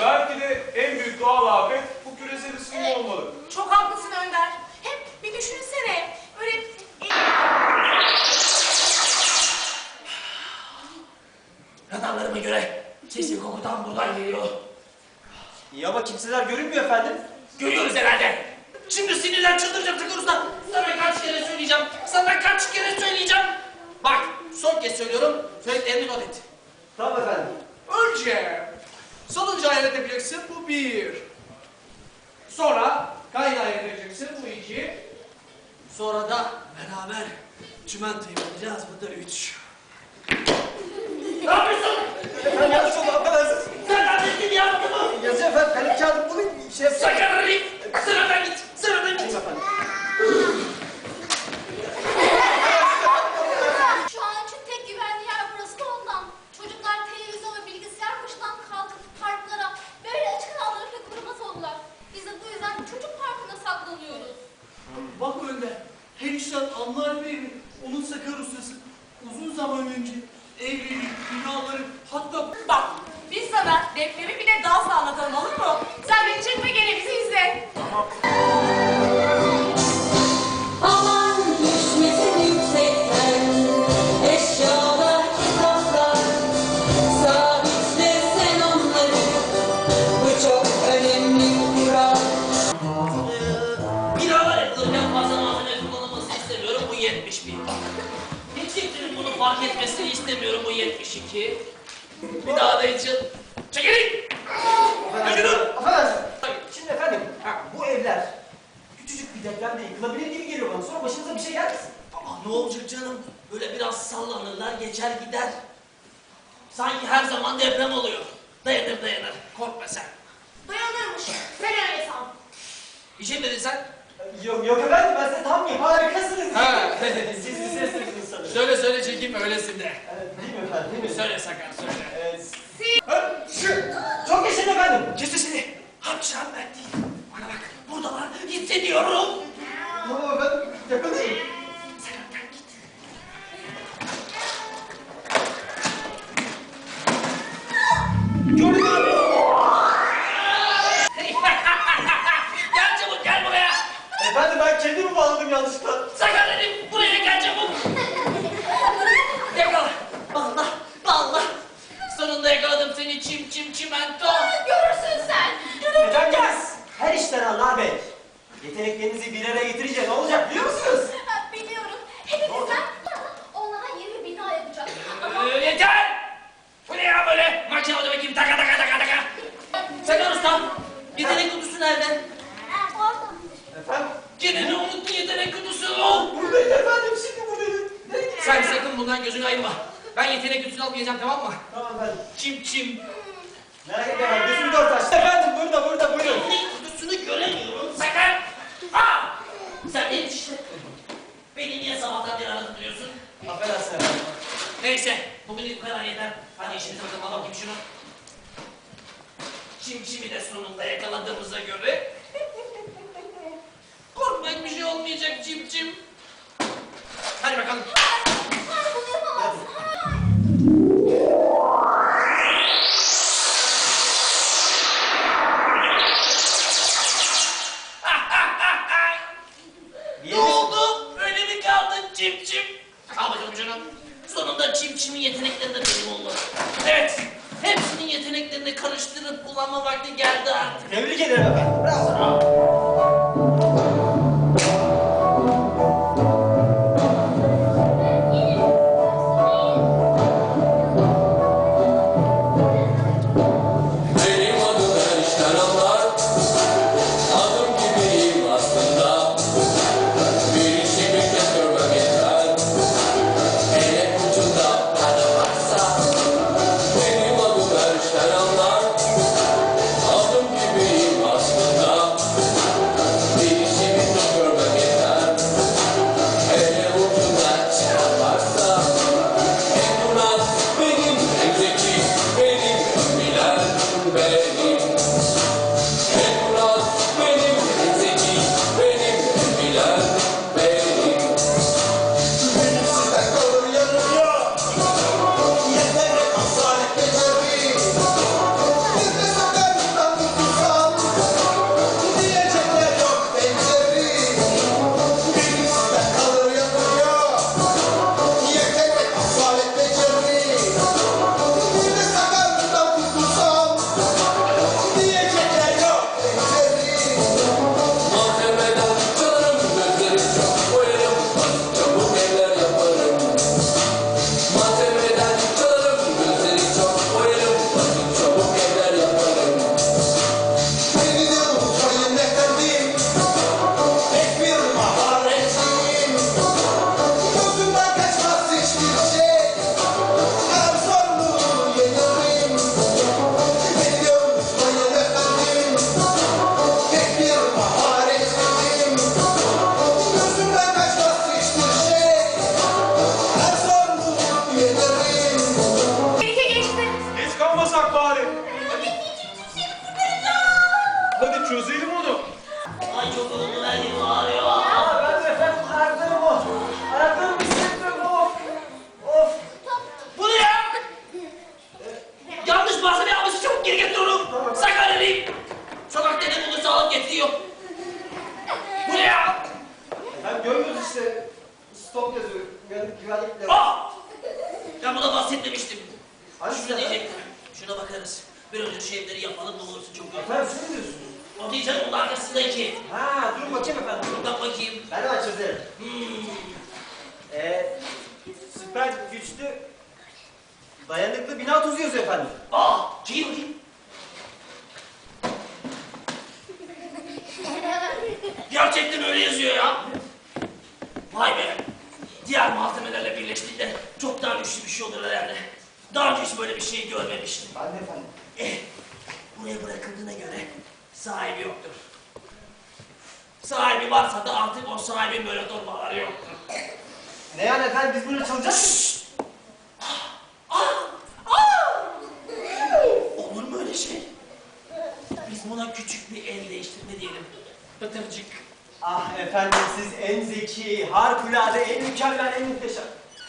Belki de en büyük doğal afet bu küresel ısınma olmalı. Çok haklısın Önder. Hem bir düşünsene. Böyle e, Radarlarıma göre sesin kokudan buradan geliyor. İyi ama kimseler görünmüyor efendim. Görüyoruz herhalde. Şimdi sinirden çıldıracağım Tıkır Usta. Sana kaç kere söyleyeceğim. Sana kaç kere söyleyeceğim. Bak son kez söylüyorum. Söylediklerini not et. Tamam efendim. Önce salıncağı yöneteceksin bu bir. Sonra kaynağı yöneteceksin bu iki. Sonra da beraber çimentoyu yapacağız bu da üç. Ne yapıyorsun? Efendim yanlış oldu affedersiniz. Sen adetini yaptın mı? Yazıyor efendim kalem kağıdı bulayım şey. Sakın arayayım. Sana depremi bir de dansla anlatalım olur mu? Sen beni çekme gene bizi izle. Aman düşmesin yüksekten Eşyalar, kitaplar Sabitle sen onları Bu çok önemli kural Ee, binalar yapılırken fazla malzeme kullanılmasını istemiyorum. Bu 71. Hiç kimsenin bunu fark etmesini istemiyorum. Bu 72. Bir daha da için. Çekilin! Yürü! Affedersiniz. Şimdi efendim ha, bu evler küçücük bir depremde yıkılabilir gibi geliyor bana. Sonra başınıza bir şey gelmesin. Aa, ne olacak canım? Böyle biraz sallanırlar, geçer gider. Sanki her zaman deprem oluyor. Dayanır dayanır. Korkma sen. Dayanırmış. Sen öyle san. Bir şey mi dedin sen? Yok yok efendim ben size tam mıyım? Harikasınız. Ha. Siz bir sesiniz insanı. söyle söyle çekeyim öylesin de. Evet, değil mi efendim? Değil mi? Söyle sakar söyle. Hapşan ben değil. Bana bak. Buradalar. Hissediyorum. Yeteneklerinizi bir araya getirince ne olacak biliyor musunuz? Ha, Biliyorum. Hepimizden onlara yeni bir bina yapacağız. Ama Ee, yeter. Bu ne ya böyle? Makine oldu bakayım taka taka taka taka. Sakar usta. Yetenek kutusu nerede? orada. Efendim Gene ne unuttun yetenek kutusu? buradayım efendim şimdi buradayım. Nereye gidiyorsun? Sen sakın bundan gözünü ayırma. Ben yetenek kutusunu almayacağım tamam mı? Tamam efendim. Çim çim. Merak etme efendim gözüm dört aç. Efendim burada burada buyurun. Yetenek kutusunu göremiyorum Sakar. Aa! Sen ne işte? Beri aradın biliyorsun? Affedersin. Neyse, bugünlük bu kadar yeter. Hadi işimize bakalım, al bakayım şunu. Çimçimi de sonunda yakaladığımıza göre... Korkmayın bir şey olmayacak çimçim. Hadi bakalım. Karıştırıp kullanma vakti geldi artık. Tebrik ederim efendim. Bravo. Benim buna bahsetmemiştim. Hani Şuna diyecektim. Şuna bakarız. Bir önce şu evleri yapalım ne olursun çok iyi. Efendim siz ne diyorsunuz? O canım onun arkasındaki. Ha durun bakayım efendim. Bak bakayım. Ben hemen çözerim. Hmm. Ee, süper güçlü dayanıklı bina tuzu yazıyor efendim. Ah! Çekil bakayım. Gerçekten öyle yazıyor ya. Vay be. Diğer malzemelerle birleştiğinde çok daha güçlü bir şey olur herhalde. Daha önce hiç böyle bir şey görmemiştim. Ben de efendim. Eh, buraya bırakıldığına göre sahibi yoktur. Sahibi varsa da artık o sahibin böyle torbaları yoktur. Ne yani efendim biz bunu çalacağız? Olur mu öyle şey? Biz buna küçük bir el değiştirme diyelim. Pıtırcık. Ah efendim siz en zeki, harikulade, en mükemmel, en muhteşem.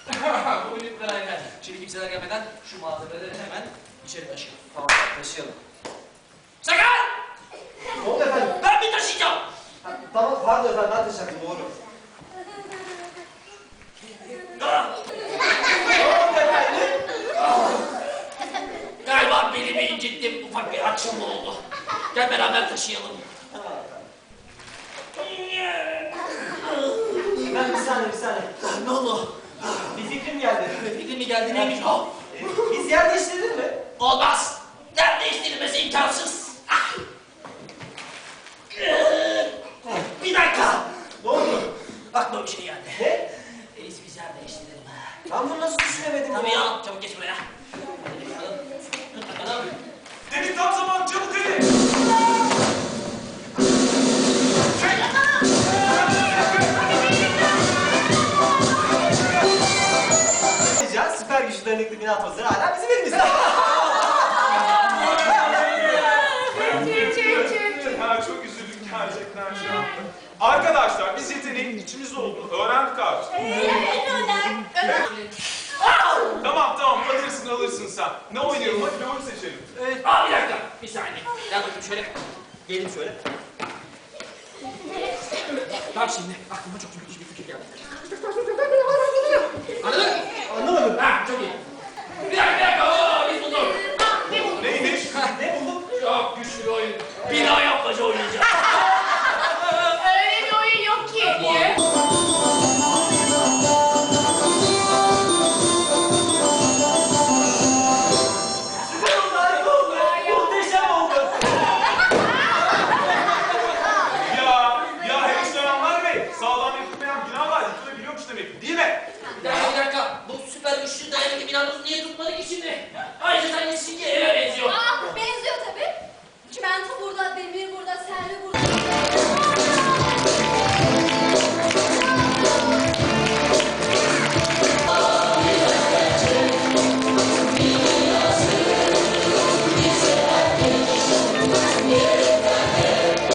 Bu lütfen aynen. Şimdi kimseler gelmeden şu malzemeleri hemen içeri taşıyalım. Tamam taşıyalım. Sakar! Ne oldu efendim? Ben bir taşıyacağım. Ha, tamam pardon efendim ben taşıyacaktım doğru. Galiba belimi incittim. Ufak bir açılma oldu. Gel beraber taşıyalım. Efendim bir saniye bir saniye. Ne oldu? Bir fikrim geldi. Fikrin mi geldi bina tozları hala bizim elimizde. Ha, çok üzüldük gerçekten şu anda. Arkadaşlar biz yeteneğin içimizde olduğunu öğrendik artık. Tamam tamam alırsın alırsın sen. Ne oynayalım hadi bir oyun seçelim. Aa bir dakika. Bir saniye. Gel bakayım şöyle. Gelin şöyle. Bak şimdi aklıma çok müthiş bir fikir geldi.